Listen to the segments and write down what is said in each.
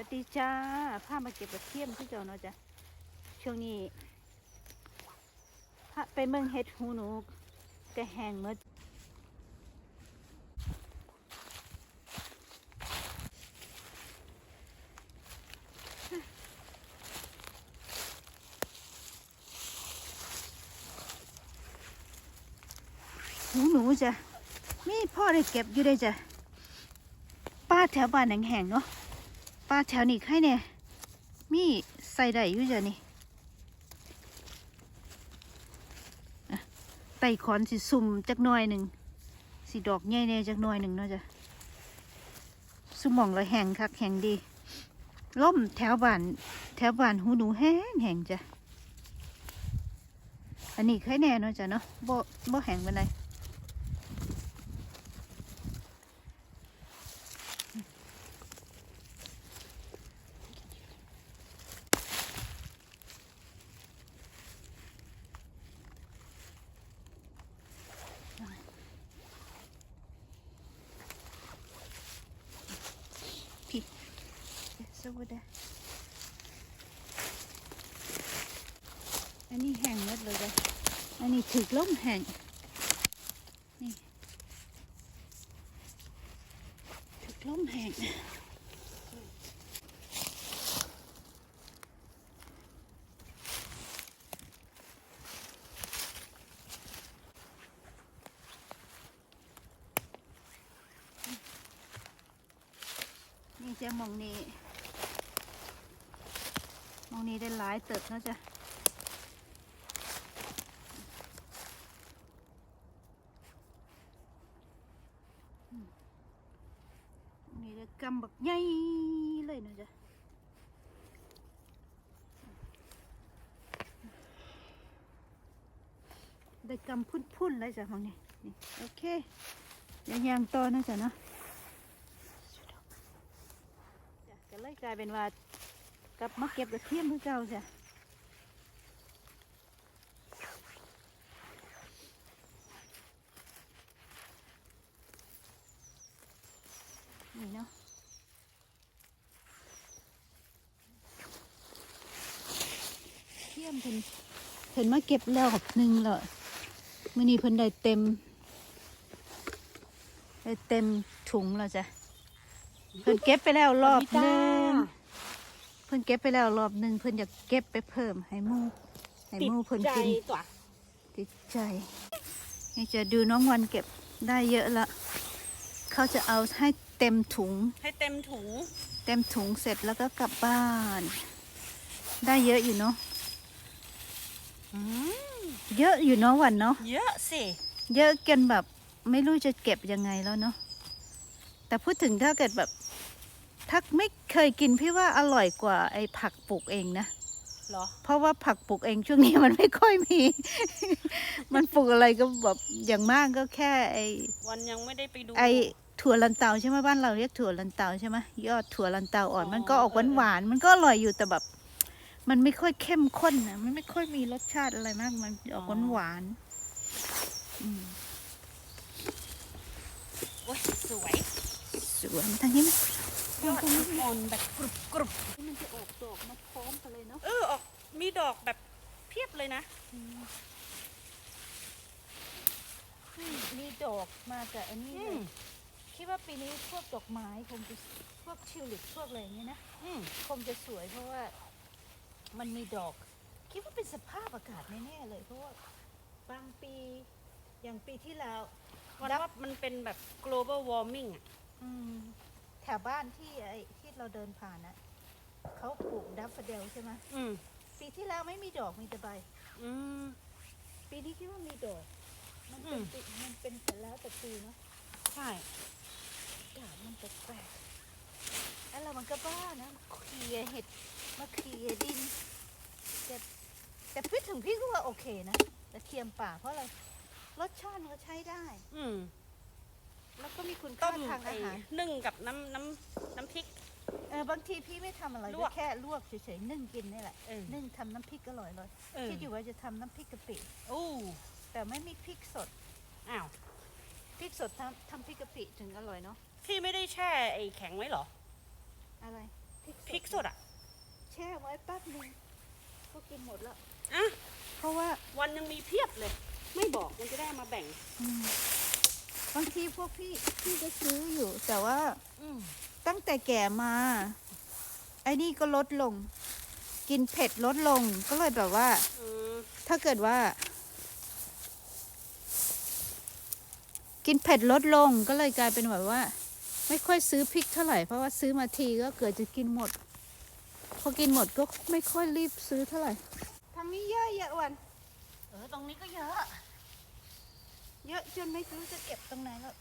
วัสดีจ้าพามาเก็บกระเทียมที่เจ้าเนาะจ้ะช่วงนี้พาไปเมืองเฮ็ดหูหนูกระแหงหมดหูหนูจ้ะมีพ่อได้เก็บอยู่ได้จ้ะป้าแถวบ้านแห่งๆเนาะ ปลาแถวนี้ใครเนี่ยมีใส่ได้อยู่จ้ะนี่ไต่ขอนสิสุ่มจักหน่อยหนึ่งสิดอกใหญ่แน่จักหน่อยหนึ่งเนาะจ้ะสุมมองละแห่งคักแห่งดีล่มแถวบ้านแถวบ้านหูหนูแห้งแห่งจ้ะอันนี้ใครแน่เนาะจ้ะเนาะบ่บ่แห้งปาน ใดสวัสดีอันนี้แห้งหมดเลยจ้ะอันนี้ถึกล้มแห้งนี่ถึกล้มแห้งนี่จะมองนี้ มองนี้ได้หลายเติบนะจ้ะนี่จะกำบักใหญ่เลยนะจ๊ะได้กำพุ่นๆเลยจ้ะของนี่นี่โอเคเดี๋ยวยางต่อนะจ๊ะเนาะจ้ะก็เลยกลายเป็นว่า กลับมาเก็บกระเทียมคือเก่าจ้ะนี่เนาะเทียมเพิ่นเพิ่นมาเก็บแล้วกับหนึ่งแล้วมื้อนี้เพิ่นได้เต็มได้เต็มถุงแล้วจ้ะเพิ่นเก็บไปแล้วรอบหนึง เพิ่นเก็บไปแล้วรอบหนึงเพิ่นอยากเก็บไปเพิ่มให้หมู่ให้หมู่เพิ่นกินตัวติดใจ นี่จะดูน้องวันเก็บได้เยอะละเขาจะเอาให้เต็มถุง ให้เต็มถุง เต็มถุงเสร็จแล้วก็กลับบ้าน ได้เยอะอยู่เนาะเยอะอยู่เนาะวันเนาะเยอะสิเยอะกันแบบไม่รู้จะเก็บยังไงแล้วเนาะแต่พูดถึงถ้าเกิดแบบ ถ้าไม่เคยกินพี่ว่าอร่อยกว่าไอ้ผักปลูกเองนะ เหรอ เพราะว่าผักปลูกเองช่วงนี้มันไม่ค่อยมี มันปลูกอะไรก็แบบอย่างมากก็แค่ไอ้วันยังไม่ได้ไปดู ไอ้ถั่วลันเตาใช่ไหมบ้านเราเรียกถั่วลันเตาใช่ไหมยอดถั่วลันเตาอ่อนอ๋อ มันก็ออกหวานหวานๆมันก็อร่อยอยู่แต่แบบ มันไม่ค่อยเข้มข้นนะมันไม่ค่อยมีรสชาติอะไรมาก มันออกหวานหวานๆอืมโอ้ยสวย สวยมาทางนี้ไหม ยอดอ่อนแบบกรุบกรุบมันจะออกดอกมาพร้อมกันเลยเนาะ เออออกมีดอกแบบเพียบเลยนะ มีดอกมากับอันนี้เลยคิดว่าปีนี้พวกดอกไม้คงจะพวกทิวลิปพวกอะไรอย่างเงี้ยนะอืมคงจะสวยเพราะว่ามันมีดอก คิดว่าเป็นสภาพอากาศแน่ๆเลยเพราะว่าบางปีอย่างปีที่แล้ววันว่ามันเป็นแบบ global warming อะอืม ถวบ้านที่ไอ้ที่เราเดินผ่านนะเขาปลูกดัฟเฟอเดลใช่ไหมอืมปีที่แล้วไม่มีดอกมีแต่ใบ อืม ปีนี้คิดว่ามีดอก มันเป็นอืมปีมันเป็นแต่แล้วแต่ปีเนาะใช่อากาศมันแปลกๆแล้วเรามันก็บ้านะเคลียร์เห็ดมาเคลียร์ดินแต่แต่พี่ถึงพี่ก็ว่าโอเคนะแต่เทียมป่าเพราะอะไรรสชาติมันก็ใช้ได้ อืม แล้วก็มีคุณต้ค่ามทางไอ้อาหารนึ่งกับน้ำน้ำน้ำพริก เออบางทีพี่ไม่ทำอะไรลด้ววกยแค่ลวกเฉยๆนึ่งกินนี่แหละเออนึ่งทำน้ำพริกอร่อยเลยเออ คิดอยู่ว่าจะทำน้ำพริกกะปิ อู้แต่ไม่มีพริกสดอ้าวพริกสดทำทำพริกกะปิถึงอร่อยเนาะพี่ไม่ได้แช่ไอ้แข็งไว้เหรออะไรพพริกสดอะแช่ไว้แป๊บนึงก็กินหมดแล้ว อะเพราะว่าวันยังมีเพียบเลย ไม่บอกมันจะได้เอามาแบ่ง อืม บางทีพวกพี่พี่ก็ซื้ออยู่ แต่ว่าอืมตั้งแต่แก่มา ไอ้นี่ก็ลดลง กินเผ็ดลดลงก็เลยแบบว่าอืมถ้าเกิดว่า กินเผ็ดลดลงก็เลยกลายเป็นแบบว่า ไม่ค่อยซื้อพริกเท่าไหร่เพราะว่าซื้อมาทีก็เกิดจะกินหมด พอกินหมดก็ไม่ค่อยรีบซื้อเท่าไหร่ทางนี้เยอะเยอะวันเออตรงนี้ก็เยอะ เยอะจนไม่รู้จะเก็บตรงไหนแล้ว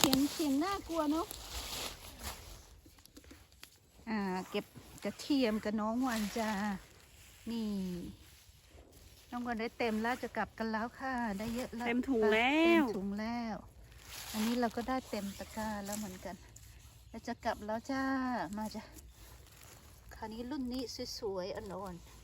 เออเสียงเสียงน่ากลัวเนาะอ่า เก็บกระเทียมกับน้องวันจ้านี่ น้องวันได้เต็มแล้วจะกลับกันแล้วค่ะ ได้เยอะแล้วเต็มถุงแล้เต็วมถุงแล้ว อันนี้เราก็ได้เต็มตะกร้าแล้วเหมือนกันเราจะกลับแล้วจ้ามาจ้ะคราวนี้รุ่นนี้สวยๆอ่อนๆ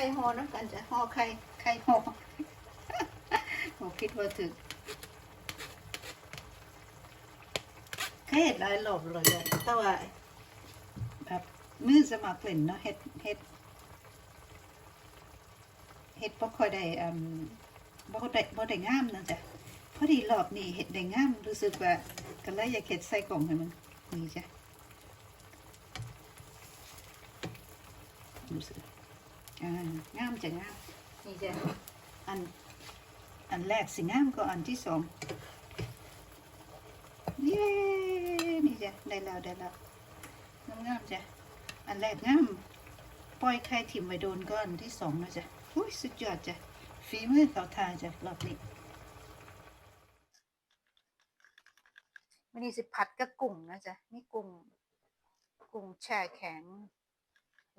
ข่หอน้ำกันจะห่อไข่ไข่หอผมคิดว่าถึงเคยเห็ดหลายหลบเลยแต่ว่าแบบมือสมัครเล่นเนาะเห็ดเห็ดเห็ดบ่ค่อยได้อืมบ่ได้บ่ได้งามนะจ๊ะพอดีรอบนี้เห็ดได้งามรู้สึกว่าก็เลยอยากเห็ดใส่กล่องให้มันนี่จ้ะรู้สึก อ่างามจะงามนี่จะอันอันแรกสิงามก็อันที่สองเย้นี่จ้ะได้แล้วได้แล้วงามงามจ้ะอันแรกงามปล่อยไข่ถิ่มไว้โดนก็อันที่สองนะจ้ะอุ้ยสุดยอดจ้ะฝีมือเขาทาจ้ะรอบนี้มันนี่สิผัดกับกุ้งนะจ๊ะนี่กุ้งกุ้งแช่แข็ง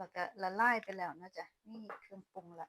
แล้วก็ละลายไปแล้วนะจ๊ะนี่เครื่องปรุงละ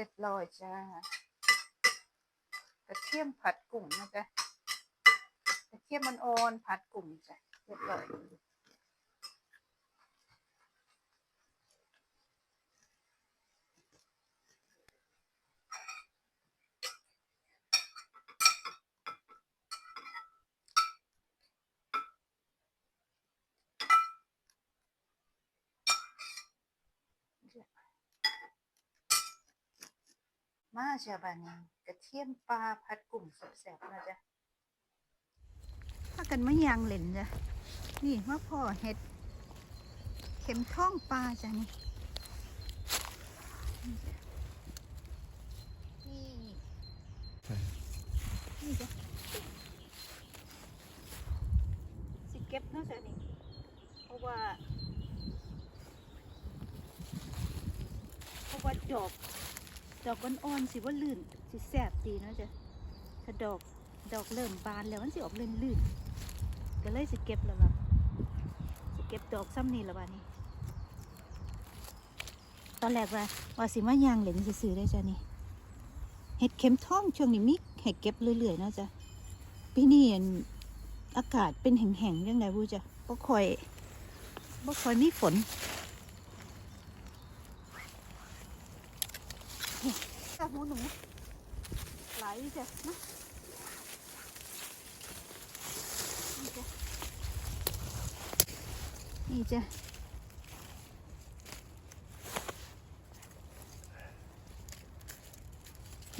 รียบร้อยจ้ากระเทียมผัดกุ้งนะจ๊ะกระเทียมมันอ่อนผัดกลุ่มจ้ะเรียบร้อย มาจ้ะบานี้กระเทียมปลาผัดกลุ่มแสบๆนะจ๊ะพากันมายางเหล่นจ้ะนี่มาพ่อเห็ด เข็มท่องปลาจ้ะนี่นี่จ้ะนี่นี่จ้ะสิเก็บเนาะจ้ะนี่เพราะว่าเพราะว่าดอก ดอกอ่อนๆสิว่าลื่นสิแสบดีเนาะจ้ะถ้าดอกดอกเริ่มบานแล้วมันสิออกลื่นๆก็เลยสิเก็บแล้วล่ะสิเก็บดอกซ้ำนี่ละบานี้ ตอนแรกว่าว่าสิมายางเหลนซื้อได้จ้ะนี่เห็ดเข็มทองช่วงนี้มีเห็ดเก็บเรื่อยๆเนาะจ้ะปีนี้อั่นอากาศเป็นแห้งๆยังไงบูจ้ะบ่ค่อยบ่ค่อยมีฝน กับ หมูหนูไหลจ้ะนะนี่จ้ะนี่จ้ะ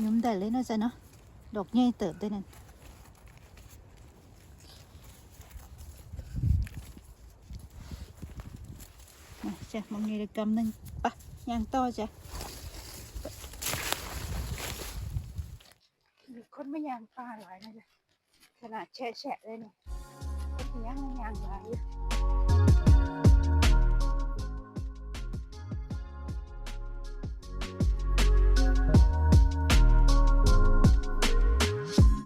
ยุ้มได้เลยเนาะจ้ะเนาะดอกใหญ่เติบด้วยนั่นมาจ้ะมองนี่เลยกำหนึ่งปะย่างต่อจ้ะ มีคนไม่ ยางปลาหลายเลยขนาดแฉะๆเลยเนี่ยก็ยังยางหลาย